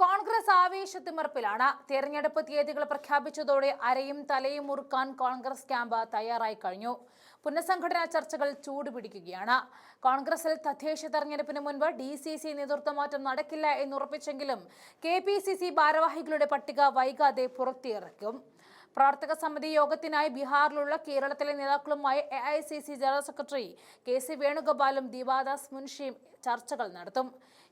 കോൺഗ്രസ് ആവേശത്തിമർപ്പിലാണ്. തെരഞ്ഞെടുപ്പ് തീയതികൾ പ്രഖ്യാപിച്ചതോടെ അരയും തലയും മുറുക്കാൻ കോൺഗ്രസ് ക്യാമ്പ് തയ്യാറായി കഴിഞ്ഞു. പുനഃസംഘടനാ ചർച്ചകൾ ചൂടുപിടിക്കുകയാണ്. കോൺഗ്രസിൽ തദ്ദേശ തെരഞ്ഞെടുപ്പിന് മുൻപ് ഡി സി സി നേതൃത്വമാറ്റം നടക്കില്ല എന്നുറപ്പിച്ചെങ്കിലും കെ പി സി സി ഭാരവാഹികളുടെ പട്ടിക വൈകാതെ പുറത്തിറക്കും. പ്രവർത്തക സമിതി യോഗത്തിനായി ബീഹാറിലുള്ള കേരളത്തിലെ നേതാക്കളുമായി A I C C general secretary K C വേണുഗോപാലും Deepa Das മുൻഷിയും ചർച്ചകൾ നടത്തും.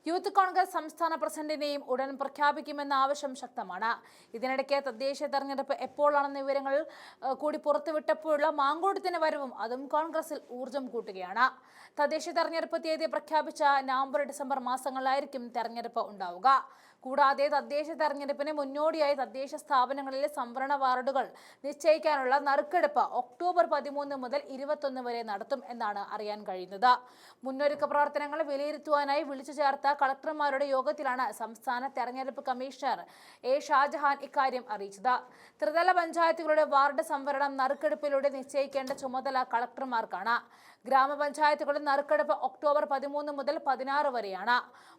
യൂത്ത് കോൺഗ്രസ് സംസ്ഥാന പ്രസിഡന്റിനെയും ഉടൻ പ്രഖ്യാപിക്കുമെന്ന ആവശ്യം ശക്തമാണ്. ഇതിനിടയ്ക്ക് തദ്ദേശീയ തെരഞ്ഞെടുപ്പ് എപ്പോഴാണെന്ന വിവരങ്ങൾ കൂടി പുറത്തുവിട്ടപ്പോഴുള്ള മാങ്കോട്ടത്തിന് വരവും അതും കോൺഗ്രസിൽ ഊർജം കൂട്ടുകയാണ്. തദ്ദേശീയ തെരഞ്ഞെടുപ്പ് തീയതി പ്രഖ്യാപിച്ച നവംബർ ഡിസംബർ മാസങ്ങളിലായിരിക്കും തെരഞ്ഞെടുപ്പ് ഉണ്ടാവുക. കൂടാതെ തദ്ദേശ തെരഞ്ഞെടുപ്പിന് മുന്നോടിയായി തദ്ദേശ സ്ഥാപനങ്ങളിലെ സംവരണ വാർഡുകൾ നിശ്ചയിക്കാനുള്ള നറുക്കെടുപ്പ് ഒക്ടോബർ പതിമൂന്ന് മുതൽ ഇരുപത്തൊന്ന് വരെ നടത്തും എന്നാണ് അറിയാൻ കഴിയുന്നത്. മുന്നൊരുക്ക പ്രവർത്തനങ്ങൾ വിലയിരുത്തുവാനായി വിളിച്ചു ചേർത്ത കളക്ടർമാരുടെ യോഗത്തിലാണ് സംസ്ഥാന തെരഞ്ഞെടുപ്പ് കമ്മീഷണർ എ ഷാജഹാൻ ഇക്കാര്യം അറിയിച്ചത്. ത്രിതല പഞ്ചായത്തുകളുടെ വാർഡ് സംവരണം നറുക്കെടുപ്പിലൂടെ നിശ്ചയിക്കേണ്ട ചുമതല കളക്ടർമാർക്കാണ്. ഗ്രാമപഞ്ചായത്തുകളുടെ നറുക്കെടുപ്പ് ഒക്ടോബർ പതിമൂന്ന് മുതൽ പതിനാറ് വരെയാണ്.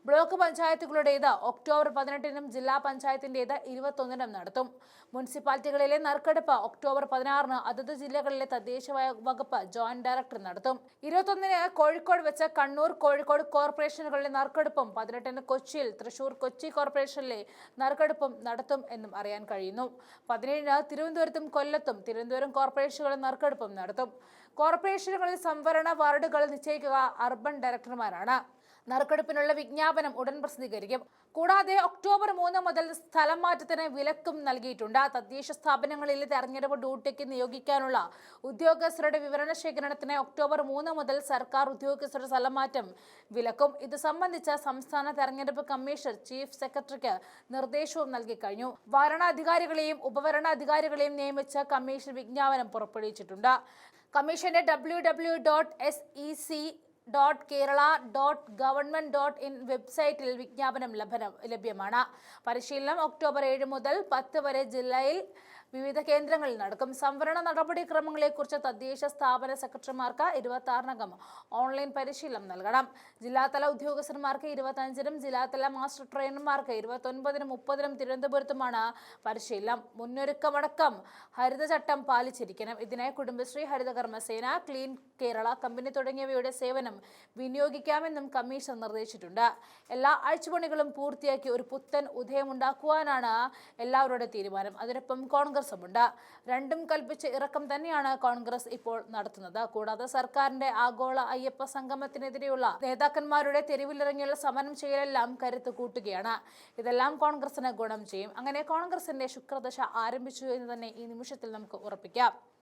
ബ്ലോക്ക് പഞ്ചായത്തുകളുടേത് ഒക്ടോബർ പതിനെട്ടിനും ജില്ലാ പഞ്ചായത്തിന്റേത് ഇരുപത്തൊന്നിനും നടത്തും. മുനിസിപ്പാലിറ്റികളിലെ നറുക്കെടുപ്പ് ഒക്ടോബർ പതിനാറിന് അതത് ജില്ലകളിലെ തദ്ദേശ വകുപ്പ് ജോയിന്റ് ഡയറക്ടർ നടത്തും. ഇരുപത്തൊന്നിന് കോഴിക്കോട് വെച്ച് കണ്ണൂർ കോഴിക്കോട് കോർപ്പറേഷനുകളിലെ നറുക്കെടുപ്പും പതിനെട്ടിന് കൊച്ചിയിൽ തൃശൂർ കൊച്ചി കോർപ്പറേഷനിലെ നറുക്കെടുപ്പും നടത്തും എന്നും അറിയാൻ കഴിയുന്നു. പതിനേഴിന് തിരുവനന്തപുരത്തും കൊല്ലത്തും തിരുവനന്തപുരം കോർപ്പറേഷനുകളിൽ നറുക്കെടുപ്പും നടത്തും. കോർപ്പറേഷനുകളിൽ സംവരണ വാർഡുകൾ നിശ്ചയിക്കുക അർബൻ ഡയറക്ടർമാരാണ്. നറുക്കെടുപ്പിനുള്ള വിജ്ഞാപനം ഉടൻ പ്രസിദ്ധീകരിക്കും. കൂടാതെ ഒക്ടോബർ മൂന്ന് മുതൽ സ്ഥലം മാറ്റത്തിന് വിലക്കും നൽകിയിട്ടുണ്ട്. തദ്ദേശ സ്ഥാപനങ്ങളിലെ തെരഞ്ഞെടുപ്പ് ഡ്യൂട്ടിക്ക് നിയോഗിക്കാനുള്ള ഉദ്യോഗസ്ഥരുടെ വിവരണ ശേഖരണത്തിന് ഒക്ടോബർ മൂന്ന് മുതൽ സർക്കാർ ഉദ്യോഗസ്ഥരുടെ സ്ഥലം മാറ്റം വിലക്കും. ഇത് സംബന്ധിച്ച സംസ്ഥാന തെരഞ്ഞെടുപ്പ് കമ്മീഷൻ ചീഫ് സെക്രട്ടറിക്ക് നിർദ്ദേശവും നൽകി കഴിഞ്ഞു. വരണാധികാരികളെയും ഉപവരണാധികാരികളെയും നിയമിച്ച കമ്മീഷൻ വിജ്ഞാപനം പുറപ്പെടുവിച്ചിട്ടുണ്ട്. കമ്മീഷന്റെ W W dot S E C dot Kerala dot government dot in വെബ്സൈറ്റിൽ വിജ്ഞാപനം ലഭനം ലഭ്യമാണ്. പരിശീലനം ഒക്ടോബർ ഏഴ് മുതൽ പത്ത് വരെ ജില്ലയിൽ വിവിധ കേന്ദ്രങ്ങളിൽ നടക്കും സംവരണ നടപടിക്രമങ്ങളെക്കുറിച്ച് തദ്ദേശ സ്ഥാപന സെക്രട്ടറിമാർക്ക് ഇരുപത്തി ആറിനകം ഓൺലൈൻ പരിശീലനം നൽകണം. ജില്ലാതല ഉദ്യോഗസ്ഥന്മാർക്ക് ഇരുപത്തഞ്ചിനും ജില്ലാതല മാസ്റ്റർ ട്രെയിനർമാർക്ക് ഇരുപത്തൊൻപതിനും മുപ്പതിനും തിരുവനന്തപുരത്തുമാണ് പരിശീലനം. മുന്നൊരുക്കമടക്കം ഹരിതചട്ടം പാലിച്ചിരിക്കണം. ഇതിനായി കുടുംബശ്രീ ഹരിതകർമ്മസേന ക്ലീൻ കേരള കമ്പനി തുടങ്ങിയവയുടെ സേവനം വിനിയോഗിക്കാമെന്നും കമ്മീഷൻ നിർദ്ദേശിച്ചിട്ടുണ്ട്. എല്ലാ അഴിച്ചുപണികളും പൂർത്തിയാക്കി ഒരു പുത്തൻ ഉദയമുണ്ടാക്കുവാനാണ് എല്ലാവരുടെ തീരുമാനം. അതിനൊപ്പം കോൺഗ്രസുമുണ്ട് രണ്ടും കൽപ്പിച്ച് ഇറക്കം തന്നെയാണ് കോൺഗ്രസ് ഇപ്പോൾ നടത്തുന്നത്. കൂടാതെ സർക്കാരിന്റെ ആഗോള അയ്യപ്പ സംഗമത്തിനെതിരെയുള്ള നേതാക്കന്മാരുടെ തെരുവിലിറങ്ങിയുള്ള സമരം ചെയ്യലെല്ലാം കരുത്ത് കൂട്ടുകയാണ്. ഇതെല്ലാം കോൺഗ്രസിന് ഗുണം ചെയ്യും. അങ്ങനെ കോൺഗ്രസിന്റെ ശുക്രദശ ആരംഭിച്ചു എന്ന് തന്നെ ഈ നിമിഷത്തിൽ നമുക്ക് ഉറപ്പിക്കാം.